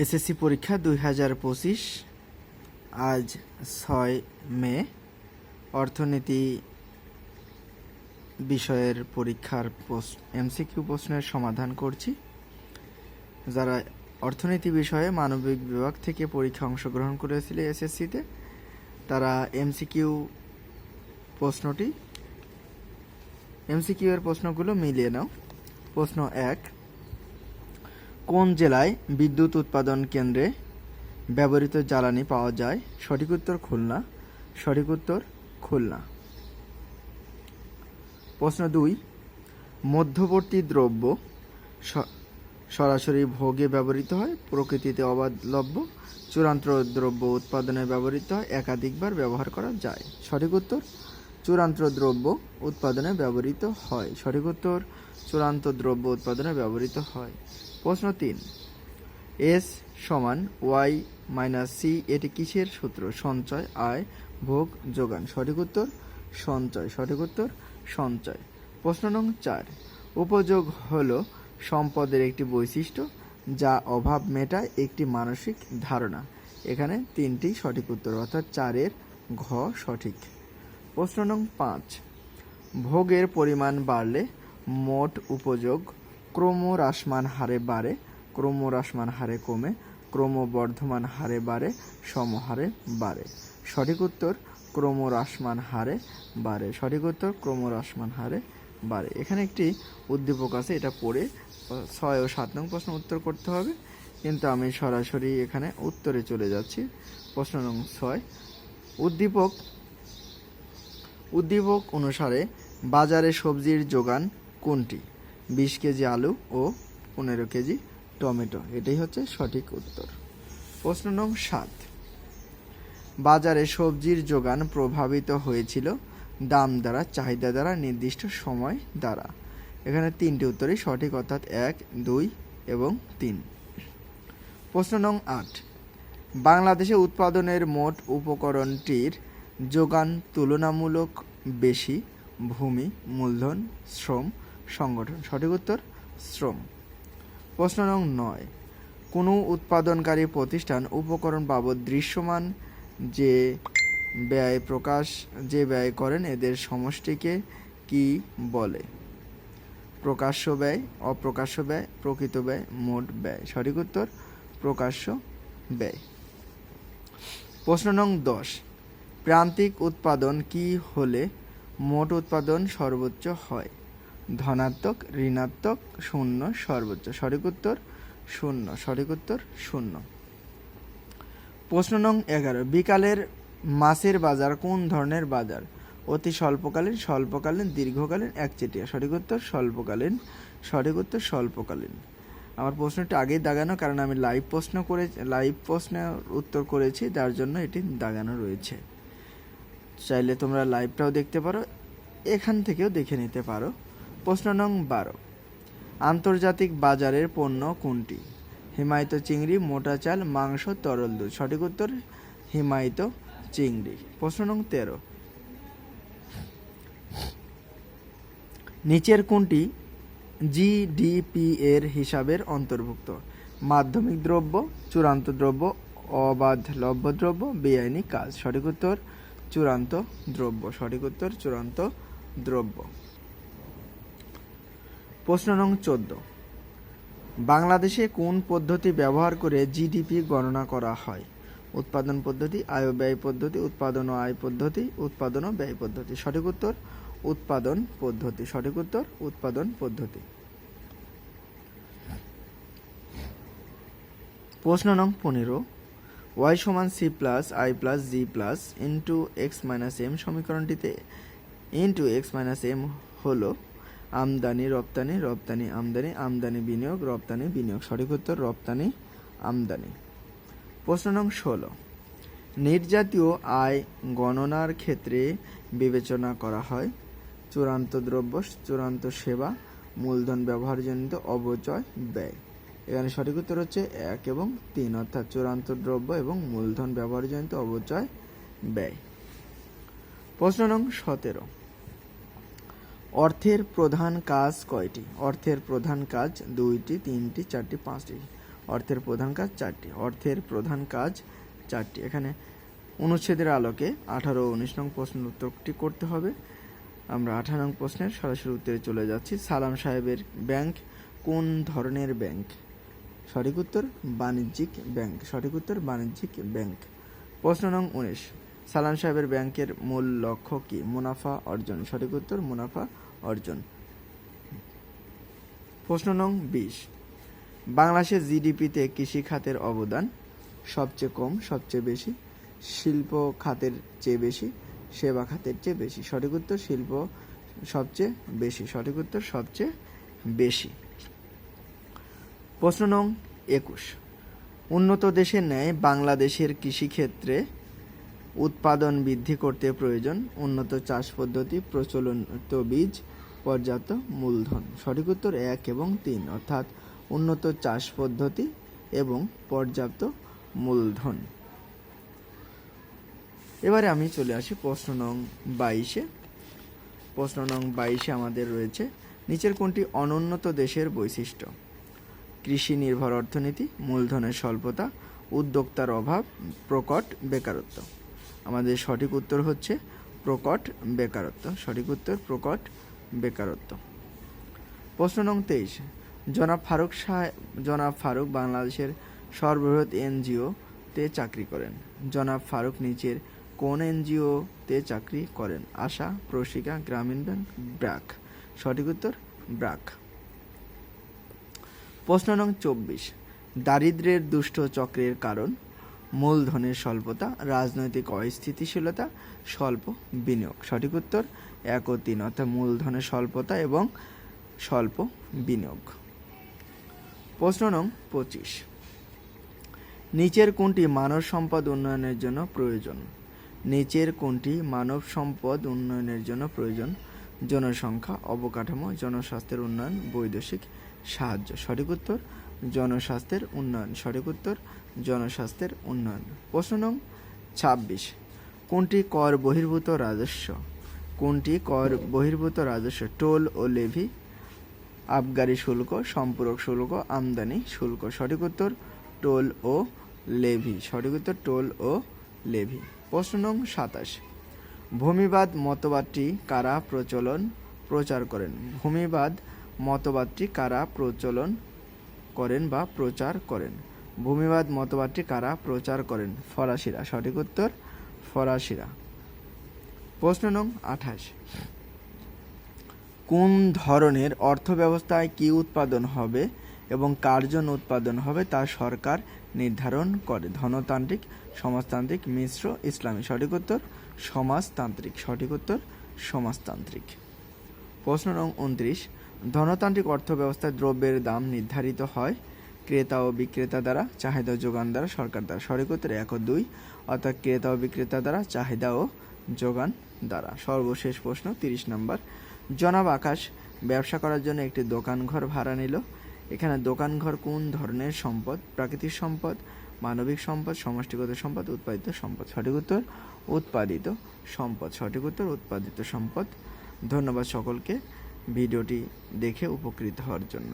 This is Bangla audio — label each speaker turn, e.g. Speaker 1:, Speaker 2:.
Speaker 1: এসএসসি পরীক্ষা দুই হাজার পঁচিশ, আজ ছয় মে, অর্থনীতি বিষয়ের পরীক্ষার এমসিকিউ প্রশ্নের সমাধান করছি। যারা অর্থনীতি বিষয়ে মানবিক বিভাগ থেকে পরীক্ষা অংশগ্রহণ করেছিল এসএসসিতে, তারা এমসিকিউ প্রশ্নটি, এমসিকিউ এর প্রশ্নগুলো মিলিয়ে নাও। প্রশ্ন এক কোন জেলায় বিদ্যুৎ উৎপাদন কেন্দ্রে ব্যবহৃত জ্বালানি পাওয়া যায়? সঠিক উত্তর খুলনা, সঠিক উত্তর খুলনা। প্রশ্ন দুই, মধ্যবর্তী দ্রব্য সরাসরি ভোগে ব্যবহৃত হয়? প্রকৃতিতে অবাধলভ্য, চূড়ান্ত দ্রব্য উৎপাদনে ব্যবহৃত হয়, একাধিকবার ব্যবহার করা যায়। সঠিক উত্তর, চূড়ান্ত দ্রব্য উৎপাদনে ব্যবহৃত হয়। সঠিক উত্তর, চূড়ান্ত দ্রব্য উৎপাদনে ব্যবহৃত হয়। প্রশ্ন তিন। এস সমান ওয়াই মাইনাস সি এটি কিসের সূত্র? সঞ্চয়, আয়, ভোগ, যোগান। সঠিক উত্তর, সঞ্চয়। সঠিক উত্তর, সঞ্চয়। প্রশ্ন নং চার। উপযোগ হল সম্পদের একটি বৈশিষ্ট্য যা অভাব মেটায় একটি মানসিক ধারণা। এখানে তিনটি সঠিক উত্তর, অর্থাৎ চারের ঘ সঠিক। প্রশ্ন নং পাঁচ। ভোগের পরিমাণ বাড়লে মোট উপযোগ ক্রমহ্রাসমান হারে বাড়ে, ক্রমহ্রাসমান হারে কমে, ক্রমবর্ধমান হারে বাড়ে, সমহারে বাড়ে। সঠিক উত্তর, ক্রমহ্রাসমান হারে বাড়ে। সঠিক উত্তর, ক্রমহ্রাসমান হারে বাড়ে। এখানে একটি উদ্দীপক আছে, এটা পড়ে ছয় ও সাত নং প্রশ্ন উত্তর করতে হবে। কিন্তু আমি সরাসরি এখানে উত্তরে চলে যাচ্ছি। প্রশ্ন নং ছয়, উদ্দীপক উদ্দীপক অনুসারে বাজারে সবজির যোগান কোনটি? বিশ কেজি আলু ও পনেরো কেজি টমেটো। এটাই হচ্ছে সঠিক উত্তর। প্রশ্ন নং সাত। বাজারে সবজির যোগান প্রভাবিত হয়েছিল দাম দ্বারা, চাহিদা দ্বারা, নির্দিষ্ট সময় দ্বারা। এখানে তিনটি উত্তরই সঠিক, অর্থাৎ এক, দুই এবং তিন। প্রশ্ন নং আট। বাংলাদেশে উৎপাদনের মোট উপকরণটির যোগান তুলনামূলক বেশি, ভূমি, মূলধন, শ্রম সংগঠন। সঠিক উত্তর, শ্রম। প্রশ্ন নং নয়। কোনো উৎপাদনকারী প্রতিষ্ঠান উপকরণ বাবদ দৃশ্যমান যে ব্যয় প্রকাশ, যে ব্যয় করেন এদের সমষ্টিকে কি বলে? প্রকাশ্য ব্যয়, অপ্রকাশ্য ব্যয়, প্রকৃত ব্যয়, মোট ব্যয়। সঠিক উত্তর, প্রকাশ্য ব্যয়। প্রশ্ন নং দশ। প্রান্তিক উৎপাদন কি হলে মোট উৎপাদন সর্বোচ্চ হয়? ধনাত্মক, ঋণাত্মক, শূন্য, সর্বোচ্চ। সঠিক উত্তর শূন্য, সঠিক উত্তর শূন্য। প্রশ্ন নং এগারো। বিকালের মাছের বাজার কোন ধরনের বাজার? অতি স্বল্পকালীন স্বল্পকালীন, দীর্ঘকালীন, একচেটিয়া। সঠিক উত্তর স্বল্পকালীন, সঠিক উত্তর স্বল্পকালীন। আমার প্রশ্নটা আগেই দাগানো, কারণ আমি লাইভ প্রশ্ন করে লাইভ প্রশ্নের উত্তর করেছি, যার জন্য এটি দাগানো রয়েছে। চাইলে তোমরা লাইভটাও দেখতে পারো, এখান থেকেও দেখে নিতে পারো। প্রশ্ন নং বারো। আন্তর্জাতিক বাজারের পণ্য কোনটি? হিমায়িত চিংড়ি, মোটা চাল, মাংস, তরল দুধ। সঠিক উত্তর, হিমায়িত চিংড়ি। প্রশ্ন নং তেরো। নিচের কোনটি জিডিপি এর হিসাবের অন্তর্ভুক্ত? মাধ্যমিক দ্রব্য, চূড়ান্ত দ্রব্য, অবাধ লভ্য দ্রব্য, বেআইনি কাজ। সঠিক উত্তর, চূড়ান্ত দ্রব্য। সঠিক উত্তর, চূড়ান্ত দ্রব্য। প্রশ্ন নং চোদ্দ। বাংলাদেশে কোন পদ্ধতি ব্যবহার করে জিডিপি গণনা করা হয়? উৎপাদন পদ্ধতি, আয় ব্যয় পদ্ধতি, উৎপাদন ও আয় পদ্ধতি, উৎপাদন ও ব্যয় পদ্ধতি। সঠিক উত্তর, উৎপাদন পদ্ধতি। সঠিক উত্তর, উৎপাদন পদ্ধতি। প্রশ্ন নং পনেরো। ওয়াই সমান C plus, I plus, G plus into X minus M সমীকরণটিতে into X minus M হলো আমদানি, রপ্তানি রপ্তানি, আমদানি আমদানি, বিনিয়োগ, রপ্তানি, বিনিয়োগ। সঠিক উত্তর, রপ্তানি, আমদানি। প্রশ্ন নং ষোলো। নির্যাতীয় আয় গণনার ক্ষেত্রে বিবেচনা করা হয়। চূড়ান্ত দ্রব্য, চূড়ান্ত সেবা, মূলধন ব্যবহারজনিত অবচয় ব্যয়। এখানে সঠিক উত্তর হচ্ছে এক এবং তিন, অর্থাৎ চূড়ান্ত দ্রব্য এবং মূলধন ব্যবহারজনিত অবচয় ব্যয়। প্রশ্ন নং সতেরো। অর্থের প্রধান কাজ কয়টি? অর্থের প্রধান কাজ দুইটি, তিনটি, চারটি, পাঁচটি। অর্থের প্রধান কাজ চারটি। অর্থের প্রধান কাজ চারটি। এখানে অনুচ্ছেদের আলোকে আঠারো উনিশ নং প্রশ্নের উত্তরটি করতে হবে। আমরা আঠারো নং প্রশ্নের সরাসরি উত্তরে চলে যাচ্ছি। সালাম সাহেবের ব্যাংক কোন ধরনের ব্যাংক? সঠিক উত্তর, বাণিজ্যিক ব্যাংক। সঠিক উত্তর, বাণিজ্যিক ব্যাংক। প্রশ্ন নং উনিশ। সালাম সাহেবের ব্যাংকের মূল লক্ষ্য কি? মুনাফা অর্জন। সঠিক উত্তর, মুনাফা অর্জন। প্রশ্ন নং বিশ। বাংলাদেশের জিডিপিতে কৃষি খাতের অবদান সবচেয়ে কম, সবচেয়ে বেশি, শিল্প খাতের চেয়ে বেশি, সেবা খাতের চেয়ে বেশি। সঠিক উত্তর, শিল্প সবচেয়ে বেশি। সঠিক উত্তর, সবচেয়ে বেশি। প্রশ্ন নং একুশ। উন্নত দেশের ন্যায় বাংলাদেশের কৃষিক্ষেত্রে উৎপাদন বৃদ্ধি করতে প্রয়োজন। উন্নত চাষ পদ্ধতি, প্রচলিত বীজ পর্যাপ্ত মূলধন। সঠিক উত্তর এক এবং তিন, অর্থাৎ উন্নত চাষ পদ্ধতি এবং পর্যাপ্ত মূলধন। এবারে আমি চলে আসি প্রশ্ন নং বাইশে। প্রশ্ন নং বাইশে আমাদের রয়েছে, নিচের কোনটি অনুন্নত দেশের বৈশিষ্ট্য? কৃষি নির্ভর অর্থনীতি, মূলধনের স্বল্পতা, উদ্যোক্তার অভাব, প্রকট বেকারত্ব। আমাদের সঠিক উত্তর হচ্ছে প্রকট বেকারত্ব। সঠিক উত্তর প্রকট বেকারত্ব। প্রশ্ন নং তেইশ। জনাব ফারুক শাহ জনাব ফারুক বাংলাদেশের সর্ববৃহৎ এনজিও তে চাকরি করেন। জনাব ফারুক নিচের কোন এনজিও তে চাকরি করেন? আশা প্রশিকা গ্রামীণ ব্যাংক ব্র্যাক সঠিক উত্তর ব্র্যাক প্রশ্ন নং চব্বিশ। দারিদ্র্যের দুষ্ট চক্রের কারণ? মূলধনের স্বল্পতা, রাজনৈতিক অস্থিতিশীলতা, স্বল্প বিনিয়োগ। সঠিক উত্তর, এক ও তিন, অর্থাৎ মূলধনের স্বল্পতা এবং স্বল্প বিনিয়োগ। প্রশ্ন নং পঁচিশ। নিচের কোনটি মানব সম্পদ উন্নয়নের জন্য প্রয়োজন? নিচের কোনটি মানব সম্পদ উন্নয়নের জন্য প্রয়োজন? জনসংখ্যা, অবকাঠামো, জনস্বাস্থ্যের উন্নয়ন, বৈদেশিক সাহায্য। সঠিক উত্তর, জনস্বাস্থ্যের উন্নয়ন। সঠিক উত্তর জনস্বাস্থ্যের উন্নয়ন। প্রশ্ন নং ছাব্বিশ। কোনটি কর বহির্ভূত রাজস্ব? কোনটি কর বহির্ভূত রাজস্ব? টোল ও লেভি, আবগারি শুল্ক, সম্পূরক শুল্ক, আমদানি শুল্ক। সঠিক উত্তর, টোল ও লেভি। সঠিক উত্তর, টোল ও লেভি। প্রশ্ন নং সাতাশ। ভূমিবাদ মতবাদটি কারা প্রচলন, প্রচার করেন? ভূমিবাদ মতবাদটি কারা প্রচলন করেন বা প্রচার করেন? ভূমিবাদ মতবাদটি কারা প্রচার করেন? ফরাসিরা। সঠিক উত্তর, ফরাসিরা। প্রশ্ন নং আঠাশ। কোন ধরনের অর্থব্যবস্থায় কি উৎপাদন হবে এবং কার্জন উৎপাদন হবে তা সরকার নির্ধারণ করে। ধনতান্ত্রিক, সমাজতান্ত্রিক, মিশ্র, ইসলামী। সঠিক উত্তর, সমাজতান্ত্রিক। সঠিক উত্তর, সমাজতান্ত্রিক। প্রশ্ন নং উনত্রিশ। ধনতান্ত্রিক অর্থব্যবস্থায় দ্রব্যের দাম নির্ধারিত হয় ক্রেতা ও বিক্রেতা দ্বারা চাহিদা যোগান দ্বারা সরকার দ্বারা সঠিক উত্তর এক ও দুই, অর্থাৎ ক্রেতা ও বিক্রেতা দ্বারা চাহিদা ও যোগান দ্বারা। সর্বশেষ প্রশ্ন, তিরিশ নম্বর। জনাব আকাশ, ব্যবসা করার জন্য একটি দোকানঘর ভাড়া নিল। এখানে দোকানঘর কোন ধরনের সম্পদ? প্রাকৃতিক সম্পদ, মানবিক সম্পদ, সমষ্টিগত সম্পদ, উৎপাদিত সম্পদ? সঠিক উত্তর, উৎপাদিত সম্পদ। সঠিক উত্তর, উৎপাদিত সম্পদ। ধন্যবাদ সকলকে ভিডিওটি দেখে উপকৃত হওয়ার জন্য।